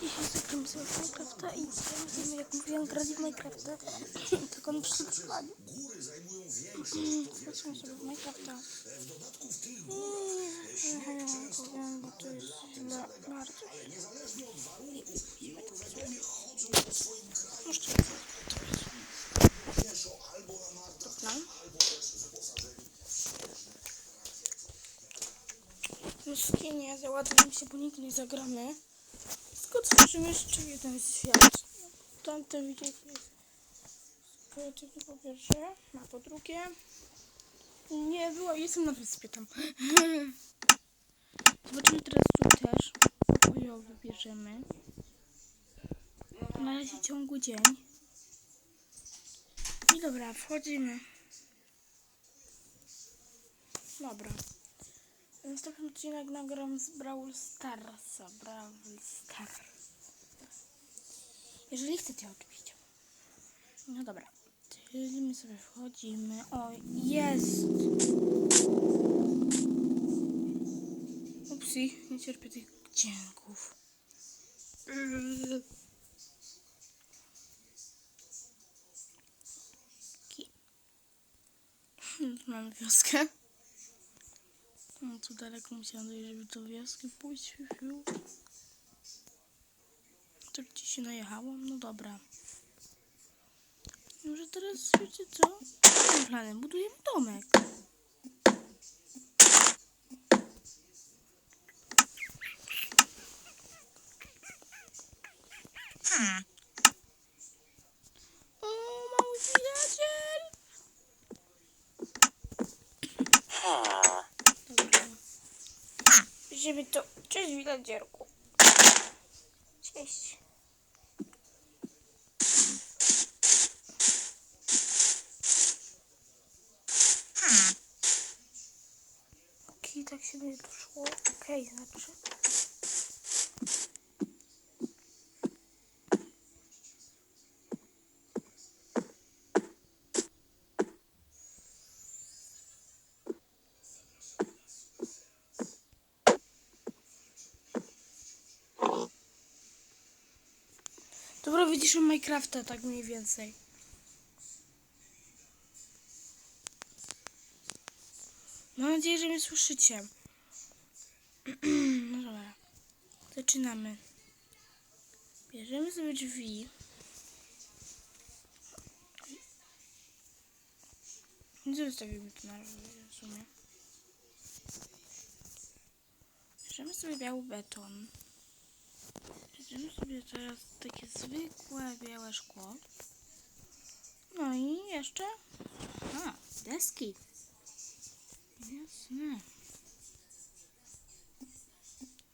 Dzisiaj zagramy sobie Minecrafta i będziemy, jak mówiłam, grali w Minecrafta. Tak on przygotowali. Zobaczymy sobie w Minecrafta. I powiem, bo to jest źle bardzo. Jeszcze Dobra. No skinie, załadujemy się, bo nigdy nie zagramy. Tylko tworzymy jeszcze jeden świat. Tamten widzieć jest kreatywny po pierwsze, a po drugie nie było, jestem na wyspie tam. Zobaczymy teraz tu też. Ojo, wybierzemy. Na razie ciągły dzień. I dobra, wchodzimy. Dobra. Następny odcinek nagram z Brawl Starsa. Brawl Stars. Jeżeli chcecie oczywiście. No dobra. Czyli my sobie wchodzimy. O, jest! Upsi, nie cierpię tych dźwięków. Mamy wioskę. No tu daleko musiałam dojść, żeby do wioski pójść. To gdzie się najechałam? No dobra. Może teraz wiecie co? Mam planem, budujemy domek. O, Żeby to... Cześć, widodzierku. Cześć. Okej, tak się będzie to szło. Okej, znaczy. O Minecrafta, tak mniej więcej. Mam nadzieję, że mnie słyszycie. No dobra. Zaczynamy. Bierzemy sobie drzwi. Zostawimy to na w sumie. Bierzemy sobie biały beton. Bierzemy sobie teraz takie zwykłe białe szkło. No i jeszcze... A, deski. Jasne.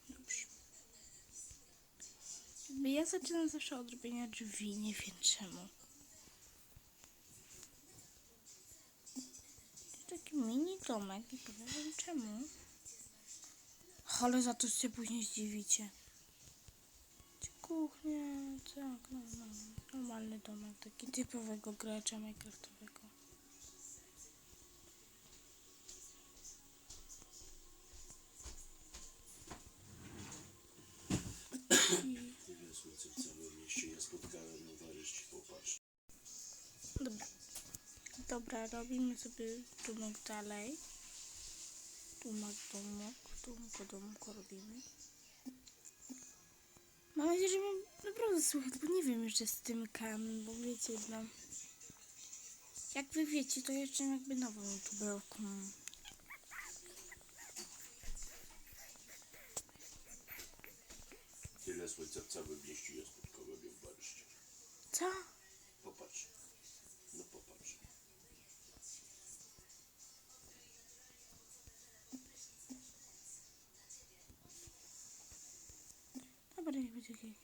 Dobrze. Ja zaczynam zawsze od robienia drzwi, nie wiem czemu. Taki mini domek i powiem czemu. Ale za to się później zdziwicie. Kuchnia, tak, no, no, normalny domek, taki typowego gracza Minecraftowego. Dobra. Dobra, robimy sobie domek dalej. Domek, domek, domko, domko robimy. Mam nadzieję, że mnie naprawdę słychać, bo nie wiem jeszcze z tym kam, bo wiecie, no. Jak wy wiecie, to jeszcze jakby nową youtuberką. Tyle słońca w całym mieście ja spotkałem ją w barszcie. Co? Będzie jak jest.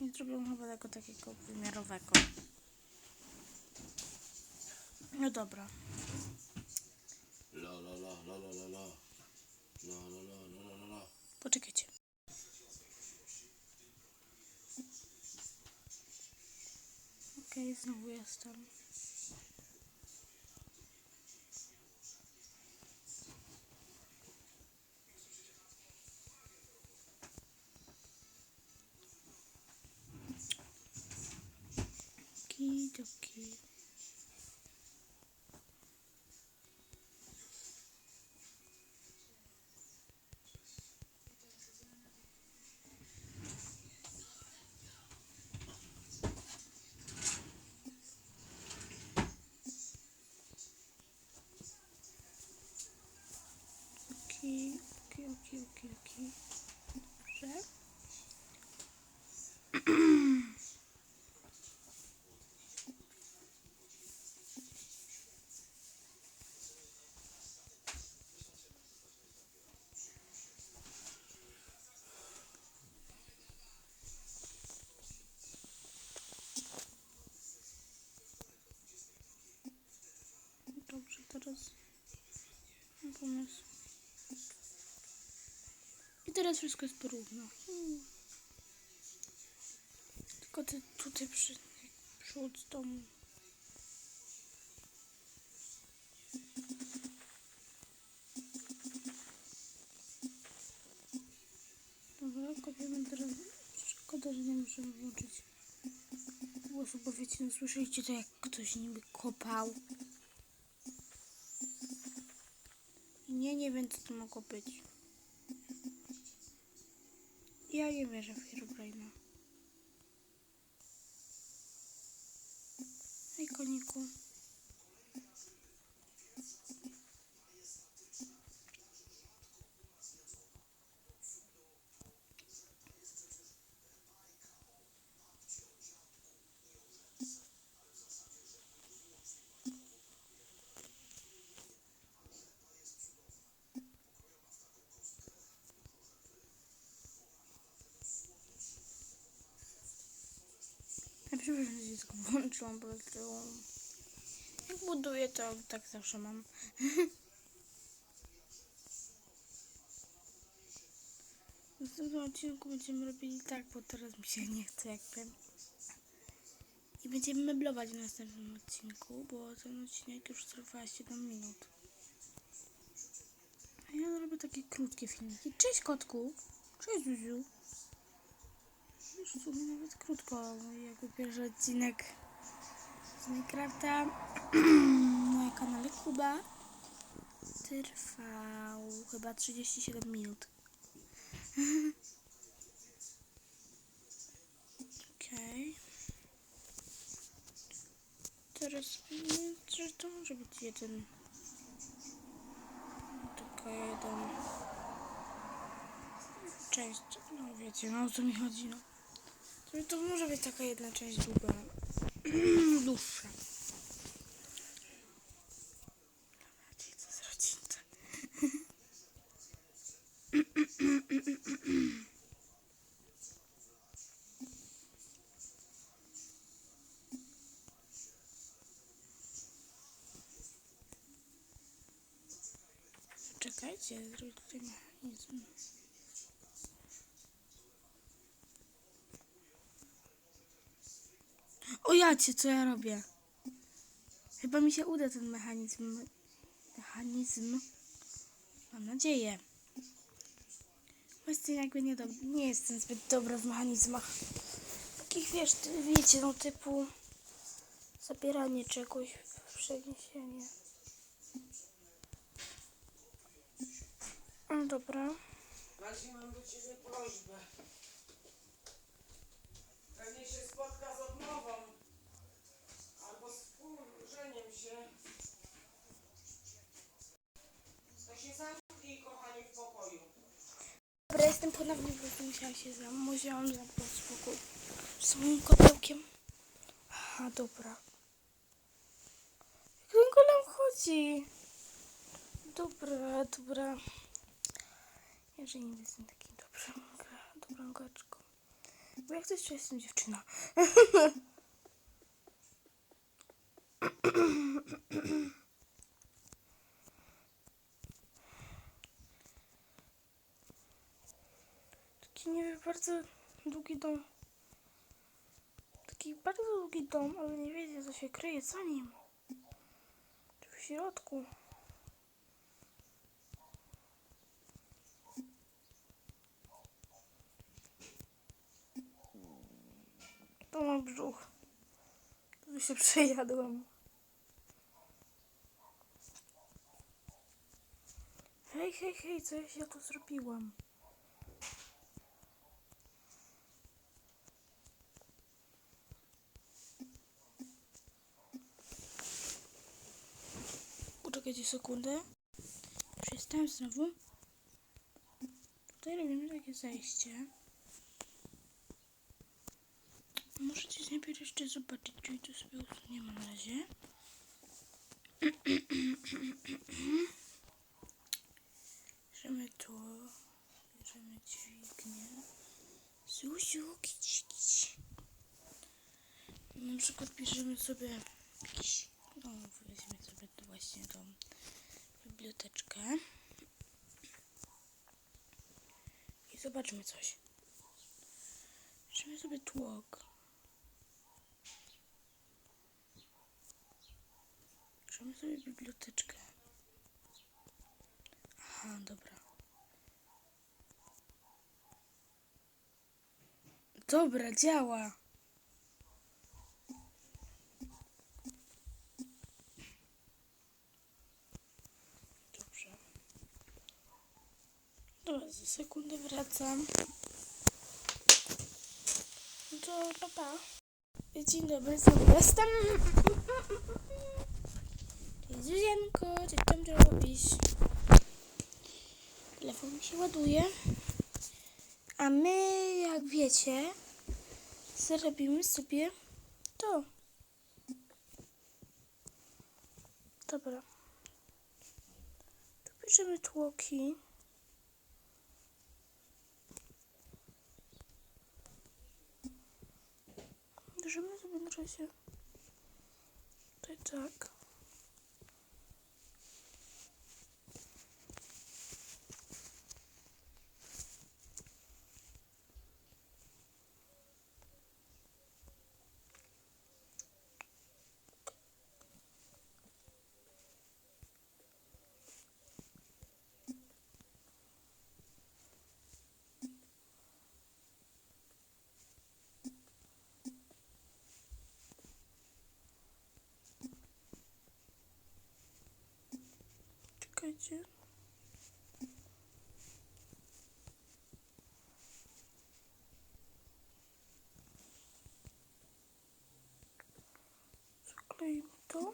I zrobią chyba tego takiego wymiarowego. No dobra. La la la la la. La la la la la la la. Poczekajcie. Okej, znowu jestem. Kidoki. Oki, oki, oki, oki, oki. Dobrze. Dobrze, teraz mam pomysł. I teraz wszystko jest porówno. Tylko ty tutaj przy, przód domu. Dobra, kopiemy teraz. Szkoda, że nie możemy włączyć głosu, bo wiecie, no słyszeliście to jak ktoś niby kopał. I nie, nie wiem co to mogło być. Ja nie wierzę w Herobrine'a. Hej koniku. Ja przepraszam, że dziecko włączyłam, bo. Jak buduję, to tak zawsze mam. W następnym odcinku będziemy robili tak, bo teraz mi się nie chce, jak wiem. I będziemy meblować w następnym odcinku, bo ten odcinek już trwa 7 minut. A ja robię takie krótkie filmiki. Cześć kotku! Cześć Zuziu! W sumie nawet krótko, jakby pierwszy odcinek z Minecrafta na kanale Kuba trwał chyba 37 minut. Okej. Teraz mm, czy to może być jeden tylko jeden część, no wiecie, no o co mi chodzi, no. To, może być taka jedna część długa. Dłuższa. Czekajcie, zrobię tutaj O jacie, co ja robię? Chyba mi się uda ten mechanizm. Mechanizm. Mam nadzieję. Właśnie jakby nie, do, nie jestem zbyt dobra w mechanizmach. Takich wiesz, wiecie, no typu zabieranie czegoś, przeniesienie. No dobra. Maciej, mam do Ciebie prośbę. Pewnie się spotka z odmową. Się. To się zamknij, kochanie, w pokoju. Dobra, jestem ponownie, po prostu musiałam się zam... Musiałam zamknąć spokój z moim kotełkiem. Aha, dobra. Jak ten golem chodzi? Dobra, dobra. Ja, że nie jestem takim dobrym, gra- dobrą graczką. Bo jak coś, to jestem dziewczyna. Taki nie wiem, bardzo długi dom. Taki bardzo długi dom, ale nie wiedzieć co się kryje za nim. Czy w środku. To mój brzuch. Tu się przejadłam. Hej, hej, hej, coś ja tu zrobiłam. Poczekajcie sekundę. Jestem znowu. Tutaj robimy takie zejście. Możecie najpierw jeszcze zobaczyć, czy to sobie usuniemy na razie. Bierzemy to. Bierzemy dźwignię. Zuziu, kici, kici. Na przykład bierzemy sobie jakiś, no weźmy sobie tu właśnie tą biblioteczkę. I zobaczmy coś. Bierzemy sobie tłok. Bierzemy sobie biblioteczkę. Aha, dobra. Dobra, działa. Dobrze. Dobra, za sekundę wracam. No to pa. Dzień dobry, znowu jestem. Zuzienko, co ty tam robisz? Telefon się ładuje. A my, jak wiecie, zrobimy sobie to. Dobra. Tu bierzemy tłoki. Bierzemy sobie na razie tutaj tak. Czekajcie. Zakleimy to.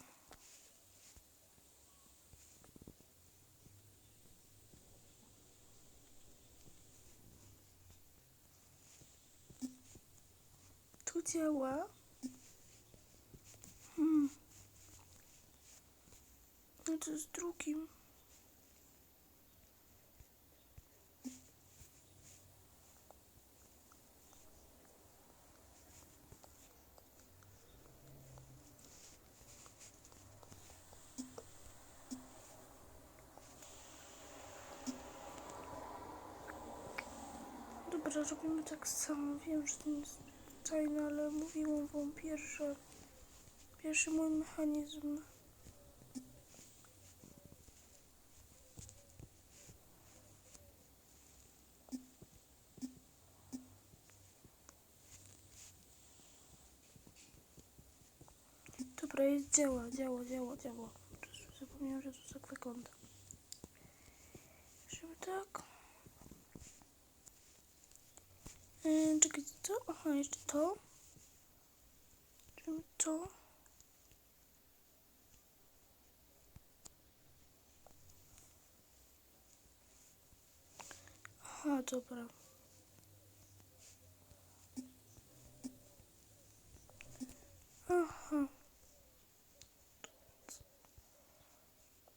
Tu działa. Hmm. No to z drugim. Dobra, robimy tak samo. Wiem, że to jest tajne, ale mówiłam wam pierwsze. Pierwszy mój mechanizm. Dobra, jest działa, działa, działa, działa. Zapomniałam, że to tak wygląda. Żeby tak. Yy, co? Aha, jeszcze to. Żeby to. Aha, dobra. Aha.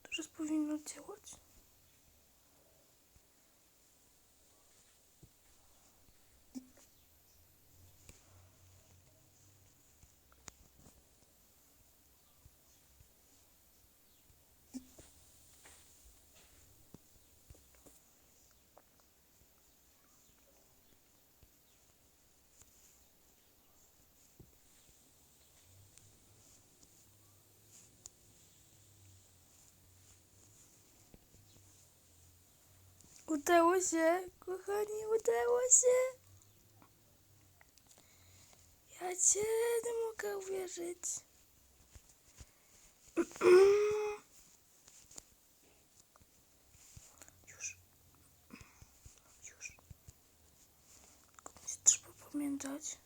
Teraz powinno działać. Udało się, kochani, udało się. Ja cię nie mogę uwierzyć. Już. Już. Będzie trzeba pamiętać.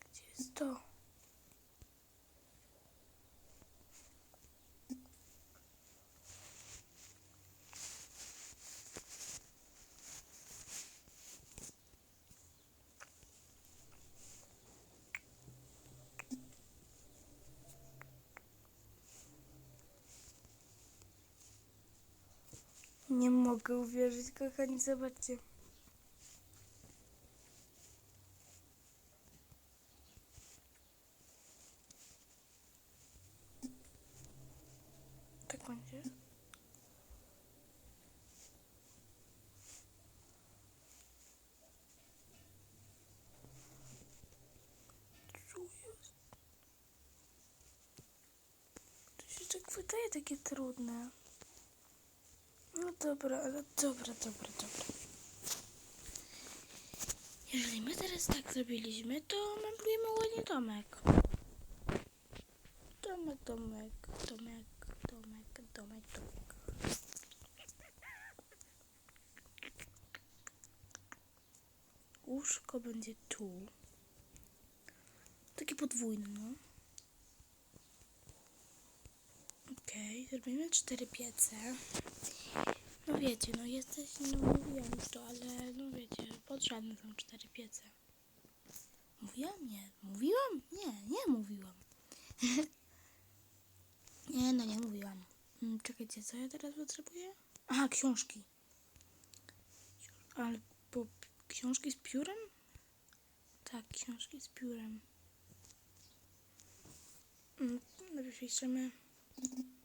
Gdzie jest to? Mogę uwierzyć, kochani, zobaczcie. Tak będzie. Co jest? To się tak wydaje takie trudne. No dobra, ale dobra, dobra, dobra. Jeżeli my teraz tak zrobiliśmy, to meblujemy ładnie domek. Domek, domek, domek, domek, domek, domek. Łóżko będzie tu. Takie podwójne, no. Okej, zrobimy cztery piece. No wiecie, no jesteś, no mówiłam już to, ale no wiecie, potrzebne są cztery piece. Mówiłam? Nie. Mówiłam? Nie, nie mówiłam. nie, no nie mówiłam. Mm, Czekajcie, co ja teraz potrzebuję? Aha, książki. Ale po książki z piórem? Tak, książki z piórem. Mm, Najpierw piszemy.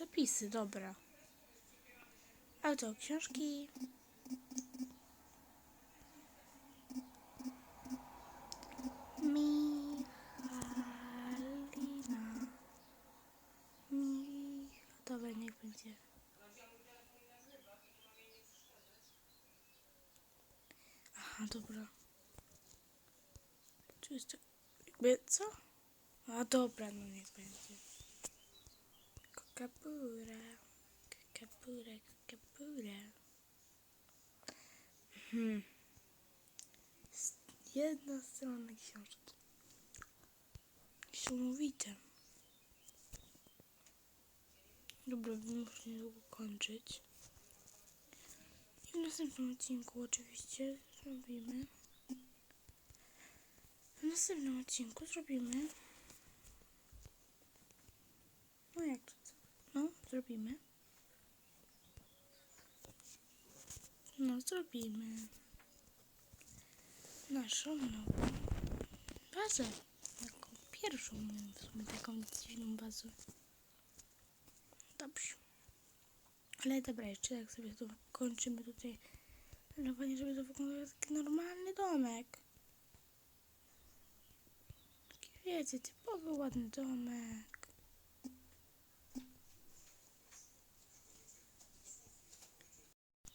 przepisy, dobra. A to książki. Michalina. Mi... Dobra, niech będzie. Aha, dobra. Tu jest. Jakby, co? A dobra, no będzie. Kokapura. Kakapura, kakapura. Hmm. Jedna strona książki. Niesamowite. Dobra, muszę niedługo kończyć. I w następnym odcinku oczywiście zrobimy. W następnym odcinku zrobimy. No jak to? No, zrobimy. No, zrobimy naszą nową bazę. Taką pierwszą, w sumie taką dziwną bazę. Dobrze. Ale dobra, jeszcze jak sobie to kończymy tutaj planowanie, żeby to wyglądało taki normalny domek. Taki wiecie, typowy ładny domek.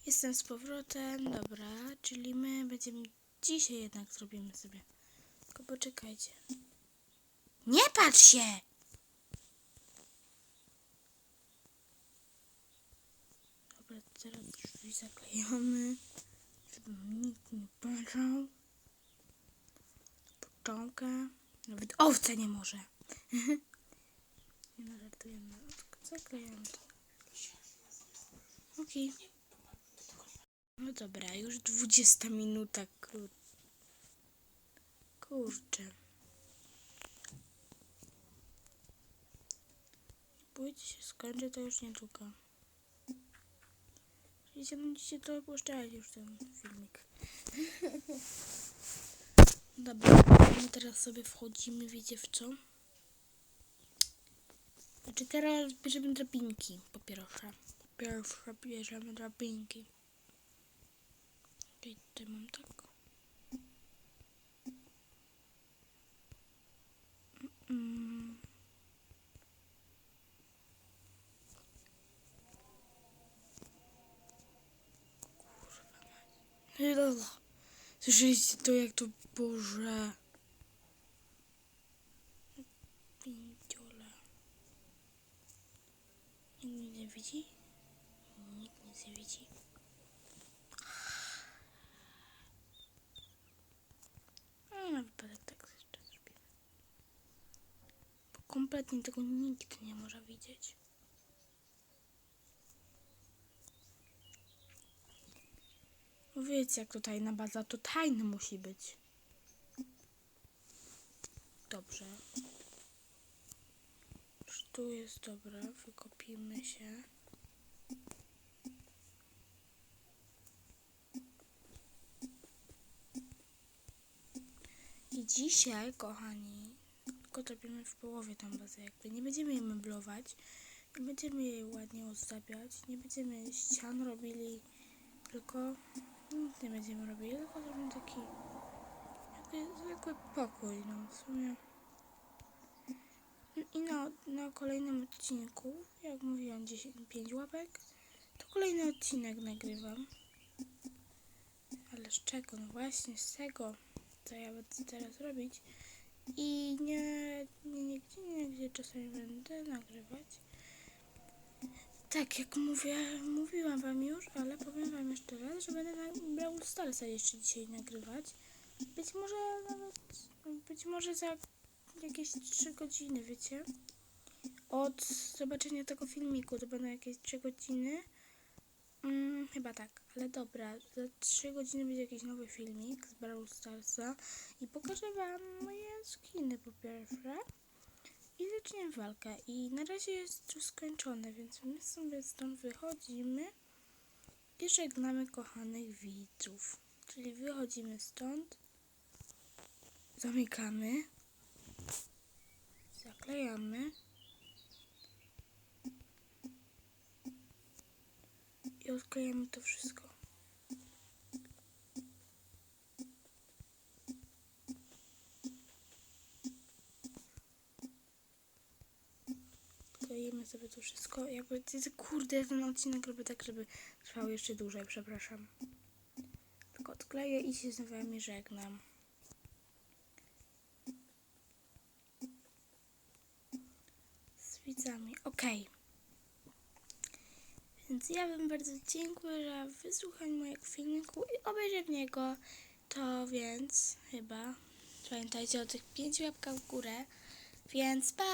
Jestem z powrotem, dobra, czyli my będziemy dzisiaj jednak zrobimy sobie. Tylko poczekajcie. Nie patrz się! Dobra, teraz drzwi zaklejamy, żeby nikt nie patrzał. Początkę. Nawet owca nie może. nie no, żartujemy. Tylko zaklejamy to. Okej. No dobra, już 20 minuta krót. Kurczę. Pójdź się to już niedługo. Jeśli będziecie to opuszczać już ten filmik. Dobra, my teraz sobie wchodzimy, wiecie w co? Znaczy teraz bierzemy drabinki po pierwsze. Pierwsze bierzemy drabinki. I tutaj mam tak. Mm. Kurwa. Słyszeliście to jak to Boże. Pięciole. Nikt nie widzi? Nikt nie widzi. A na wypadek tak jeszcze zrobimy. Bo kompletnie tego nikt nie może widzieć. No Wiecie, jak to tajna baza, to tajny musi być. Dobrze. Tu jest dobra, wykopimy się. I dzisiaj, kochani, tylko zrobimy w połowie tą bazę, jakby nie będziemy jej meblować, nie będziemy jej ładnie ozdabiać, nie będziemy ścian robili, tylko nic nie będziemy robili, tylko zrobimy taki jakby zwykły pokój, no w sumie. I na, na kolejnym odcinku, jak mówiłam, 10, 5 łapek, to kolejny odcinek nagrywam. Ale z czego? No właśnie z tego, co ja będę teraz robić. I nie, nie, nigdzie, nie, gdzie czasami będę nagrywać. Tak, jak mówię, mówiłam wam już, ale powiem wam jeszcze raz, że będę na Brawl Starsa jeszcze dzisiaj nagrywać. Być może nawet, być może za jakieś 3 godziny, wiecie? Od zobaczenia tego filmiku to będą jakieś 3 godziny. Mm, chyba tak, ale dobra, za 3 godziny będzie jakiś nowy filmik z Brawl Starsa i pokażę wam moje skiny po pierwsze. I zaczniemy walkę. I na razie jest już skończone, więc my sobie stąd wychodzimy i żegnamy kochanych widzów. Czyli wychodzimy stąd, zamykamy, zaklejamy i odklejamy to wszystko. Klejemy sobie to wszystko. Jakby, kurde, ten odcinek robię tak, żeby trwał jeszcze dłużej, przepraszam. Tylko odkleję i się z wami żegnam. Z widzami. Okej. Więc ja wam bardzo dziękuję za wysłuchanie mojego filmiku i obejrzenie go. To więc chyba pamiętajcie o tych pięciu łapkach w górę. Więc pa!